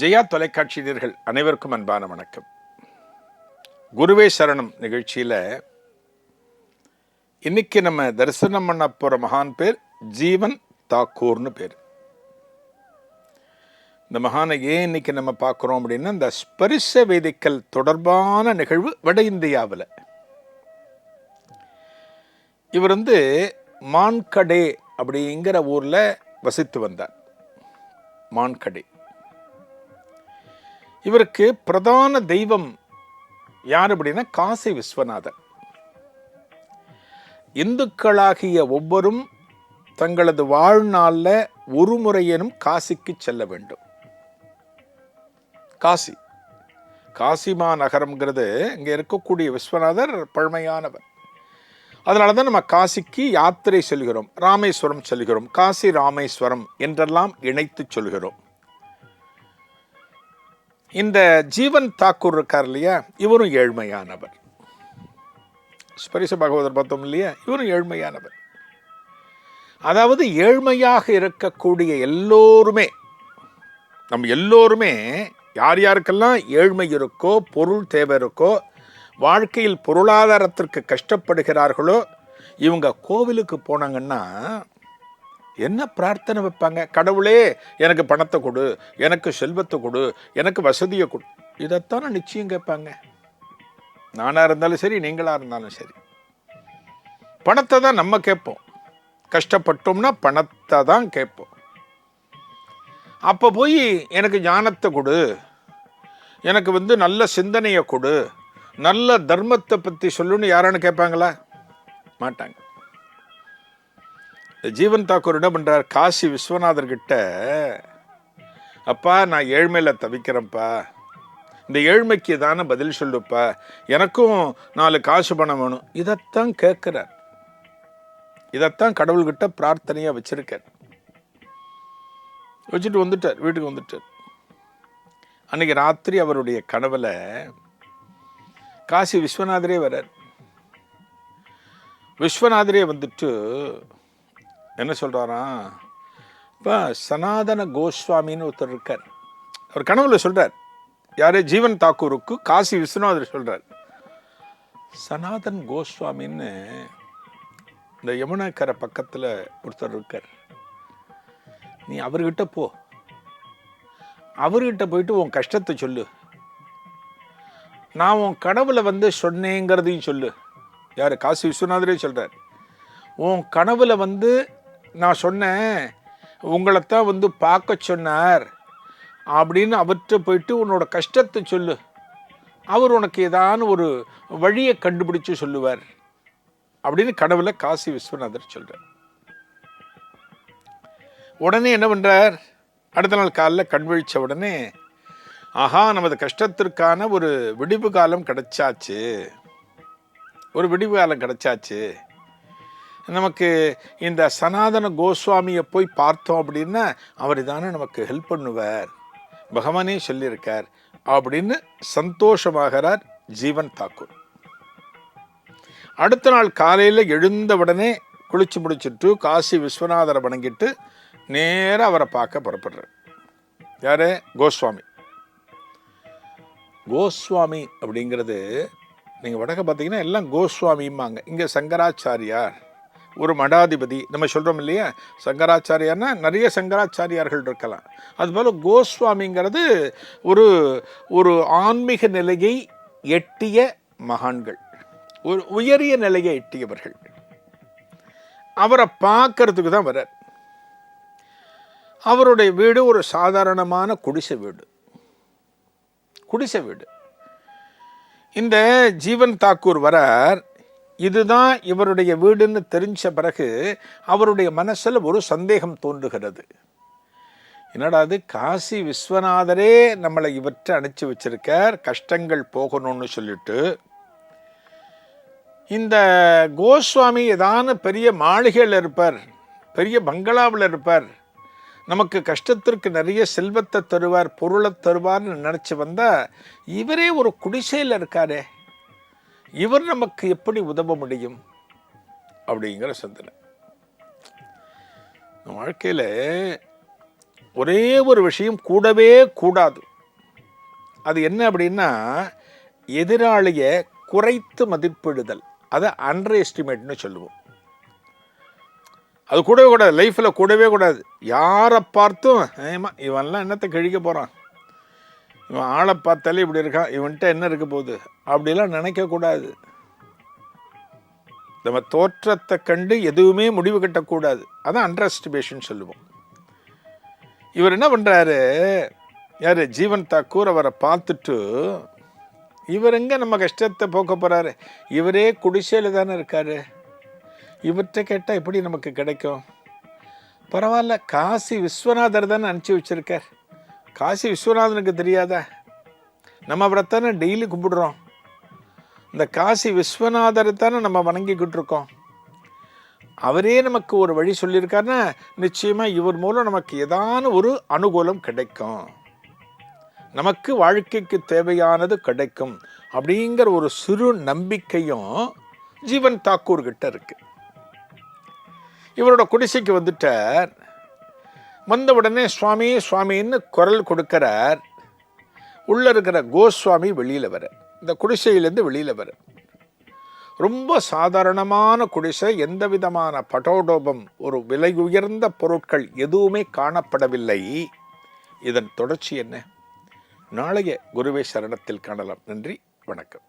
ஜெயா தொலைக்காட்சியினர்கள் அனைவருக்கும் அன்பான வணக்கம். குருவே சரணம் நிகழ்ச்சியில் இன்னைக்கு நம்ம தரிசனம் பண்ண போகிற மகான் பேர் ஜீவன் தாக்கூர்னு பேர். இந்த மகானை ஏன் இன்னைக்கு நம்ம பார்க்குறோம் அப்படின்னா இந்த ஸ்பரிச வேதிக்கல் தொடர்பான நிகழ்வு வட இந்தியாவில். இவர் வந்து மான்கடே அப்படிங்கிற ஊரில் வசித்து வந்தார். மான்கடே. இவருக்கு பிரதான தெய்வம் யார் அப்படின்னா காசி விஸ்வநாதர். இந்துக்களாகிய ஒவ்வொரும் தங்களது வாழ்நாளில் ஒரு முறையேனும் காசிக்கு செல்ல வேண்டும். காசி. காசிமா நகரம்ங்கிறது இங்கே இருக்கக்கூடிய விஸ்வநாதர் பழமையானவர். அதனால தான் நம்ம காசிக்கு யாத்திரை செல்கிறோம் ராமேஸ்வரம் செல்கிறோம் காசி ராமேஸ்வரம் என்றெல்லாம் இணைத்து சொல்கிறோம். இந்த ஜீவன் தாக்கூர் இருக்கார் இல்லையா? இவரும் ஏழ்மையானவர். ஸ்பரிச பகவதர் பார்த்தோம் இல்லையா? இவரும் ஏழ்மையானவர். அதாவது ஏழ்மையாக இருக்கக்கூடிய எல்லோருமே நம்ம எல்லோருமே யார் யாருக்கெல்லாம் ஏழ்மை இருக்கோ பொருள் தேவை இருக்கோ வாழ்க்கையில் பொருளாதாரத்திற்கு கஷ்டப்படுகிறார்களோ இவங்க கோவிலுக்கு போனாங்கன்னா என்ன பிரார்த்தனை வைப்பாங்க? கடவுளே எனக்கு பணத்தை கொடு எனக்கு செல்வத்தை கொடு எனக்கு வசதியை கொடு. இதைத்தானே நிச்சயம் கேட்பாங்க. நானாக இருந்தாலும் சரி நீங்களாக இருந்தாலும் சரி. பணத்தை தான் நம்ம கேட்போம். கஷ்டப்பட்டோம்னா பணத்தை தான் கேட்போம். அப்போ போய் எனக்கு ஞானத்தை கொடு. எனக்கு வந்து நல்ல சிந்தனையை கொடு. நல்ல தர்மத்தை பற்றி சொல்லுன்னு யாரானு கேட்பாங்களா? மாட்டாங்க. ஜீவன் தாக்கூர் என்ன பண்ணுறார் காசி விஸ்வநாதர்கிட்ட அப்பா நான் ஏழ்மையில் தவிக்கிறேன்ப்பா. இந்த ஏழ்மைக்கு தானே பதில் சொல்லுப்பா? எனக்கும் நாலு காசு பணம் வேணும். இதைத்தான் கேட்குறார். இதைத்தான் கடவுள்கிட்ட பிரார்த்தனையாக வச்சிருக்கார். வச்சுட்டு வந்துட்டார் வீட்டுக்கு வந்துட்டார். அன்னைக்கு ராத்திரி அவருடைய கனவில் காசி விஸ்வநாதரே வரார். விஸ்வநாதரே வந்துட்டு என்ன சொல்கிறாரா இப்போ சனாதன கோஸ்வாமின்னு ஒருத்தர் இருக்கார். அவர் கனவுல சொல்கிறார் யாரே? ஜீவன் தாக்கூருக்கு காசி விஸ்வநாதர் சொல்கிறார் சனாதன் கோஸ்வாமின்னு இந்த யமுனாக்கரை பக்கத்தில் ஒருத்தர் இருக்கார். நீ அவர்கிட்ட போ. அவர்கிட்ட போயிட்டு உன் கஷ்டத்தை சொல்லு. நான் உன் கனவுல வந்து சொன்னேங்கிறதையும் சொல்லு. யார்? காசி விஸ்வநாதரே சொல்கிறார் உன் கனவுல வந்து நான் சொன்னேன் உங்களைத்தான் வந்து பார்க்க சொன்னார் அப்படின்னு அவர்கிட்ட போயிட்டு உன்னோட கஷ்டத்தை சொல்லு. அவர் உனக்கு ஏதான ஒரு வழியை கண்டுபிடிச்சு சொல்லுவார் அப்படின்னு கனவுல காசி விஸ்வநாதர் சொல்கிறார் உடனே என்ன பண்ணுறார் அடுத்த நாள் காலைல கண்விழிச்ச உடனே ஆஹா நமது கஷ்டத்திற்கான ஒரு விடிவு காலம் கிடைச்சாச்சு. ஒரு விடிவு காலம் கிடைச்சாச்சு. நமக்கு இந்த சனாதன கோஸ்வாமியை போய் பார்த்தோம் அப்படின்னா அவர் தானே நமக்கு ஹெல்ப் பண்ணுவார். பகவானே சொல்லியிருக்கார். அப்படின்னு சந்தோஷமாகிறார் ஜீவன் தாக்கூர். அடுத்த நாள் காலையில் எழுந்த உடனே குளிச்சு முடிச்சிட்டு காசி விஸ்வநாதரை வணங்கிட்டு நேராக அவரை பார்க்க புறப்படுறார். யாரு? கோஸ்வாமி. கோஸ்வாமி அப்படிங்கிறது நீங்கள் வடக்க பார்த்தீங்கன்னா எல்லாம் கோஸ்வாமிம்பாங்க. இங்கே சங்கராச்சாரியார். ஒரு மடாதிபதி. நம்ம சொல்கிறோம் இல்லையா? சங்கராச்சாரியார்னா நிறைய சங்கராச்சாரியார்கள் இருக்கலாம். அதுபோல் கோஸ்வாமிங்கிறது ஒரு ஒரு ஆன்மீக நிலையை எட்டிய மகான்கள். ஒரு உயரிய நிலையை எட்டியவர்கள். அவரை பார்க்கறதுக்கு தான் வர்றார். அவருடைய வீடு ஒரு சாதாரணமான குடிசை வீடு. குடிசை வீடு. இந்த ஜீவன் தாக்கூர் வரார். இதுதான் இவருடைய வீடுன்னு தெரிஞ்ச பிறகு அவருடைய மனசில் ஒரு சந்தேகம் தோன்றுகிறது. என்னடா அது காசி விஸ்வநாதரே நம்மளை இவற்றை அனுப்பிச்சு வச்சிருக்கார் கஷ்டங்கள் போகணும்னு சொல்லிட்டு. இந்த கோஸ்வாமி ஏதான பெரிய மாளிகையில் இருப்பார் பெரிய பங்களாவில் இருப்பார் நமக்கு கஷ்டத்திற்கு நிறைய செல்வத்தை தருவார் பொருளை தருவார்னு நினச்சி வந்தால் இவரே ஒரு குடிசையில் இருக்காரே. இவர் நமக்கு எப்படி உதவ முடியும் அப்படிங்கிற சிந்தனை. வாழ்க்கையில் ஒரே ஒரு விஷயம் கூடவே கூடாது. அது என்ன அப்படின்னா எதிராளியை குறைத்து மதிப்பிடுதல். அதை அண்டர் எஸ்டிமேட்னு சொல்லுவோம். அது கூடவே கூடாது. லைஃப்பில் கூடவே கூடாது. யாரை பார்த்தும் ஏமா இவன்லாம் என்னத்தை கிழிக்க போகிறான் இவன் ஆளை பார்த்தாலே இப்படி இருக்கான் இவன்கிட்ட என்ன இருக்க போகுது? அப்படிலாம் நினைக்கக்கூடாது. நம்ம தோற்றத்தை கண்டு எதுவுமே முடிவு கட்டக்கூடாது. அதான் அண்டர்ஸ்டிபேஷன் சொல்லுவோம். இவர் என்ன பண்ணுறாரு யார்? ஜீவன் தாக்கூர் அவரை பார்த்துட்டு இவர் எங்கே நம்ம கஷ்டத்தை போக்க போகிறாரு இவரே குடிசையில் தானே இருக்காரு. இவர்கிட்ட கேட்டால் எப்படி நமக்கு கிடைக்கும்? பரவாயில்ல காசி விஸ்வநாதர் தானே அனுப்பிச்சி வச்சுருக்கார். காசி விஸ்வநாதனுக்கு தெரியாதா. நம்ம அவரை தானே டெய்லி கும்பிடுறோம். இந்த காசி விஸ்வநாதரை தானே நம்ம வணங்கிக்கிட்டு இருக்கோம். அவரே நமக்கு ஒரு வழி சொல்லியிருக்காருன்னா நிச்சயமாக இவர் மூலம் நமக்கு ஏதான ஒரு அனுகூலம் கிடைக்கும். நமக்கு வாழ்க்கைக்கு தேவையானது கிடைக்கும். அப்படிங்கிற ஒரு சிறு நம்பிக்கையும் ஜீவன் தாக்கூர்கிட்ட இருக்கு. இவரோட குடிசைக்கு வந்துட்டார். வந்த உடனே சுவாமி சுவாமின்னு குரல் கொடுக்கிறார். உள்ளே இருக்கிற கோஸ்வாமி வெளியில் வர இந்த குடிசையிலேருந்து வெளியில் வர. ரொம்ப சாதாரணமான குடிசை எந்த விதமான பட்டோடோபம் ஒரு விலை உயர்ந்த பொருட்கள் எதுவுமே காணப்படவில்லை. இதன் தொடர்ச்சி என்ன? நாளைய குருவே சரணத்தில் காணலாம். நன்றி வணக்கம்.